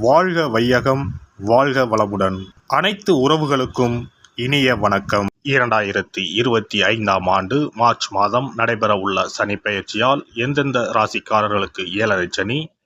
வாழ்க வையகம் வாழ்க வளமுடன். அனைத்து உறவுகளுக்கும் இனிய வணக்கம். இரண்டாயிரத்தி இருபத்தி ஐந்தாம் ஆண்டு மார்ச் மாதம் நடைபெறவுள்ள சனி பயிற்சியால் எந்தெந்த ராசிக்காரர்களுக்கு ஏழரை சனி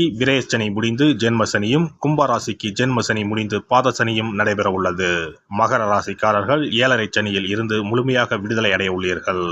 ராசிக்கு விரயசனி முடிந்து ஜென்மசனியும் கும்பராசிக்கு ஜென்மசனி முடிந்து பாதசனியும் நடைபெற உள்ளது. மகர ராசிக்காரர்கள் ஏழரை சனியில் இருந்து முழுமையாக விடுதலை அடைய உள்ளீர்கள்.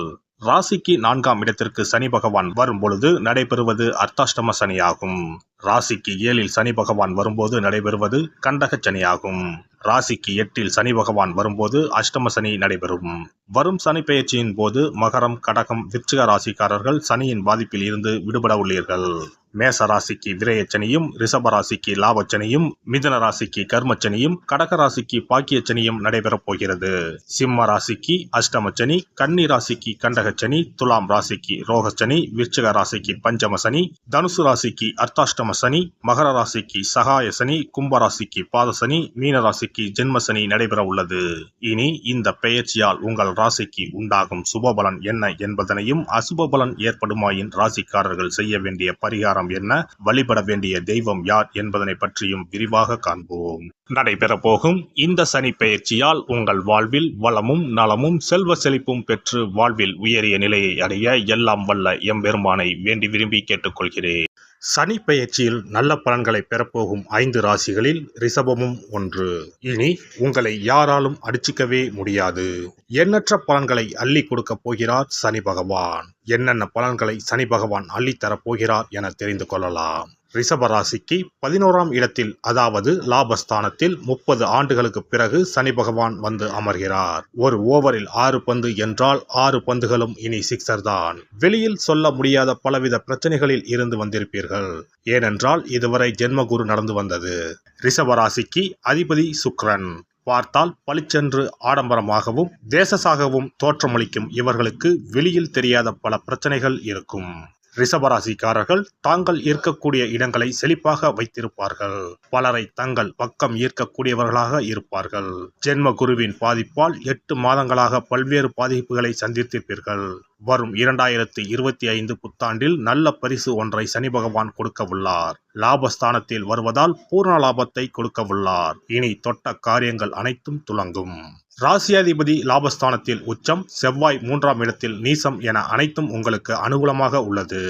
ராசிக்கு நான்காம் இடத்திற்கு சனி பகவான் வரும் பொழுது நடைபெறுவது அர்த்தாஷ்டம சனியாகும். ராசிக்கு ஏழில் சனி பகவான் வரும்போது நடைபெறுவது கண்டக சனியாகும். ராசிக்கு எட்டில் சனி பகவான் வரும்போது அஷ்டம சனி நடைபெறும். வரும் சனி பெயர்ச்சியின் போது மகரம் கடகம் விருச்சிக ராசிக்காரர்கள் சனியின் பாதிப்பில் இருந்து விடுபட உள்ளீர்கள். மேச ராசிக்கு விரையச்சனையும் ரிஷப ராசிக்கு லாபச்சனியும் மிதன ராசிக்கு கர்மச்சனியும் கடக ராசிக்கு பாக்கியச்சனியும் நடைபெறப் போகிறது. சிம்ம ராசிக்கு அஷ்டமச்சனி கன்னி ராசிக்கு கண்டகச்சனி துலாம் ராசிக்கு ரோகச்சனி விருச்சிக ராசிக்கு பஞ்சம சனி தனுசு ராசிக்கு அர்த்தாஷ்டம சனி மகர ராசிக்கு சகாய சனி கும்ப ராசிக்கு பாதசனி மீன ராசிக்கு ஜென்மசனி நடைபெற உள்ளது. இனி இந்த பெயர்ச்சியால் உங்கள் ராசிக்கு உண்டாகும் சுபபலன் என்ன என்பதனையும் அசுபபலன் ஏற்படுமாயின் ராசிக்காரர்கள் செய்ய வேண்டிய பரிகாரம் என்ன? வழிபட வேண்டிய தெய்வம் யார் என்பதனை பற்றியும் விரிவாக காண்போம். நடைபெற போகும் இந்த சனி பயிற்சியால் உங்கள் வாழ்வில் வளமும் நலமும் செல்வ செழிப்பும் பெற்று வாழ்வில் உயரிய நிலையை அடைய எல்லாம் வல்ல எம்பெருமானை வேண்டி விரும்பி கேட்டுக்கொள்கிறேன். சனி பெயர்ச்சியில் நல்ல பலன்களை பெறப்போகும் ஐந்து ராசிகளில் ரிஷபமும் ஒன்று. இனி உங்களை யாராலும் அடிச்சிக்கவே முடியாது. எண்ணற்ற பலன்களை அள்ளி கொடுக்க போகிறார் சனி பகவான். என்னென்ன பலன்களை சனி பகவான் அள்ளித்தரப் போகிறார் என தெரிந்து கொள்ளலாம். ரிஷபராசிக்கு பதினோராம் இடத்தில் அதாவது லாபஸ்தானத்தில் முப்பது ஆண்டுகளுக்கு பிறகு சனி பகவான் வந்து அமர்கிறார். ஒரு ஓவரில் ஆறு பந்து என்றால் ஆறு பந்துகளும் இனி சிக்ஸர் தான். வெளியில் சொல்ல முடியாத பலவித பிரச்சனைகளில் இருந்து வந்திருப்பீர்கள். ஏனென்றால் இதுவரை ஜென்மகுரு நடந்து வந்தது. ரிஷபராசிக்கு அதிபதி சுக்ரன். பார்த்தால் பளிச்சென்று ஆடம்பரமாகவும் தேசசாகவும் தோற்றமளிக்கும் இவர்களுக்கு வெளியில் தெரியாத பல பிரச்சனைகள் இருக்கும். ரிஷபராசிக்காரர்கள் தாங்கள் இருக்கக்கூடிய இடங்களை செழிப்பாக வைத்திருப்பார்கள். பலரை தங்கள் பக்கம் ஈர்க்கக்கூடியவர்களாக இருப்பார்கள். ஜென்ம குருவின் பாதிப்பால் எட்டு மாதங்களாக பல்வேறு பாதிப்புகளை சந்தித்திருப்பீர்கள். வரும் இரண்டாயிரத்தி இருபத்தி ஐந்து புத்தாண்டில் நல்ல பரிசு ஒன்றை சனி பகவான் கொடுக்க உள்ளார் லாபஸ்தானத்தில் வருவதால் பூர்ண லாபத்தை கொடுக்க உள்ளார் இனி தொட்ட காரியங்கள் அனைத்தும் துலங்கும். ராசியாதிபதி லாபஸ்தானத்தில் உச்சம் செவ்வாய் மூன்றாம் இடத்தில் நீசம் என அனைத்தும் உங்களுக்கு அனுகூலமாக உள்ளது.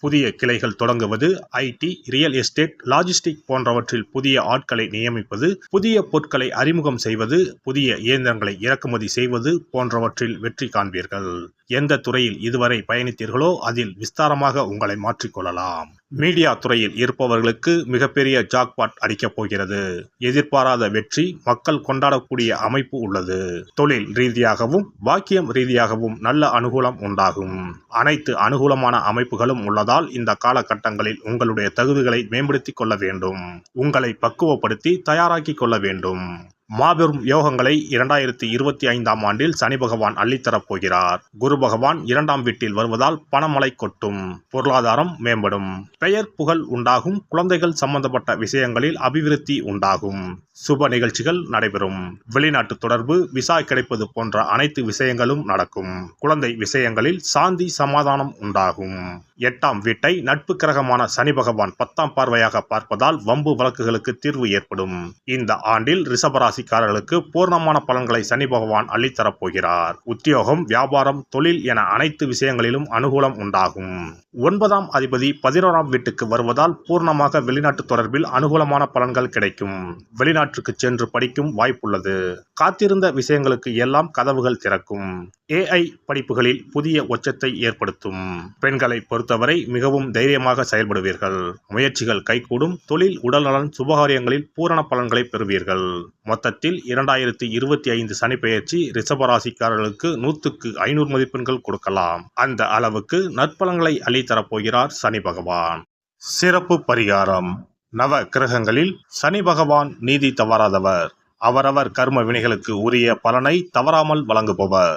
புதிய கிளைகள் தொடங்குவது ஐடி ரியல் எஸ்டேட் லாஜிஸ்டிக் போன்றவற்றில் புதிய ஆட்களை நியமிப்பது புதிய பொருட்களை அறிமுகம் செய்வது புதிய இயந்திரங்களை இறக்குமதி செய்வது போன்றவற்றில் வெற்றி காண்பீர்கள். எந்த துறையில் இதுவரை பயணித்தீர்களோ அதில் விஸ்தாரமாக உங்களை மாற்றிக்கொள்ளலாம். மீடியா துறையில் இருப்பவர்களுக்கு மிகப்பெரிய ஜாக்பாட் அடிக்கப் போகிறது. எதிர்பாராத வெற்றி மக்கள் கொண்டாடக்கூடிய அமைப்பு உள்ளது. தொழில் ரீதியாகவும் வாக்கியம் ரீதியாகவும் நல்ல அனுகூலம் உண்டாகும். அனைத்து அனுகூலமான அமைப்புகளும் உள்ளது உள்ளதால் இந்த காலகட்டங்களில் உங்களுடைய தகுதிகளை மேம்படுத்திக் கொள்ள வேண்டும். உங்களை பக்குவப்படுத்தி தயாராக்கிக் கொள்ள வேண்டும். மாபெரும் யோகங்களை இரண்டாயிரத்தி இருபத்தி ஐந்தாம் ஆண்டில் சனி பகவான் அள்ளித்தரப் போகிறார். குரு பகவான் இரண்டாம் வீட்டில் வருவதால் பணமழை கொட்டும். பொருளாதாரம் மேம்படும். பெயர் புகழ் உண்டாகும். குழந்தைகள் சம்பந்தப்பட்ட விஷயங்களில் அபிவிருத்தி உண்டாகும். சுப நிகழ்ச்சிகள் நடைபெறும். வெளிநாட்டு தொடர்பு விசா கிடைப்பது போன்ற அனைத்து விஷயங்களும் நடக்கும். குழந்தை விஷயங்களில் சாந்தி சமாதானம் உண்டாகும். எட்டாம் வீட்டை நட்பு கிரகமான சனி பகவான் பத்தாம் பார்வையாக பார்ப்பதால் வம்பு வழக்குகளுக்கு தீர்வு ஏற்படும். இந்த ஆண்டில் ரிஷபராசிக்காரர்களுக்கு பூர்ணமான பலன்களை சனி பகவான் அள்ளித்தரப் போகிறார். உத்தியோகம் வியாபாரம் தொழில் என அனைத்து விஷயங்களிலும் அனுகூலம் உண்டாகும். ஒன்பதாம் அதிபதி பதினோராம் வீட்டுக்கு வருவதால் பூர்ணமாக வெளிநாட்டு தொடர்பில் அனுகூலமான பலன்கள் கிடைக்கும். வெளிநாட்டுக்கு சென்று படிக்கும் வாய்ப்புள்ளது. காத்திருந்த விஷயங்களுக்கு எல்லாம் கதவுகள் திறக்கும். ஏஐ படிப்புகளில் புதிய உச்சத்தை ஏற்படுத்தும். பெண்களை பொறுத்தவரை மிகவும் தைரியமாக செயல்படுவீர்கள். முயற்சிகள் கைகூடும். தொழில் உடல்நலன் சுபகாரியங்களில் பூரண பலன்களை பெறுவீர்கள். மொத்தத்தில் இரண்டாயிரத்தி இருபத்தி ஐந்து சனி பெயர்ச்சி ரிஷபராசிக்காரர்களுக்கு நூற்றுக்கு ஐநூறு மதிப்பெண்கள் கொடுக்கலாம். அந்த அளவுக்கு நற்பலன்களை அள்ளித்தரப்போகிறார் சனி பகவான். சிறப்பு பரிகாரம். நவ கிரகங்களில் சனி பகவான் நீதி தவறாதவர். அவரவர் கர்ம வினைகளுக்கு உரிய பலனை தவறாமல் வழங்குபவர்.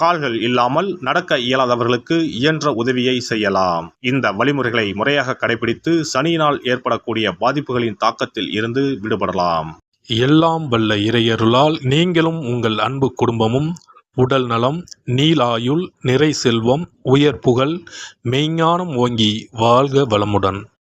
கால்கள் இல்லாமல் நடக்க இயலாதவர்களுக்கு இயன்ற உதவியை செய்யலாம். இந்த வழிமுறைகளை முறையாக கடைபிடித்து சனியினால் ஏற்படக்கூடிய பாதிப்புகளின் தாக்கத்தில் இருந்து விடுபடலாம். எல்லாம் வல்ல இறையருளால் நீங்களும் உங்கள் அன்பு குடும்பமும் உடல் நலம் நீலாயுள் நிறை செல்வம் உயர் புகழ் மெய்ஞானம் ஓங்கி வாழ்க வளமுடன்.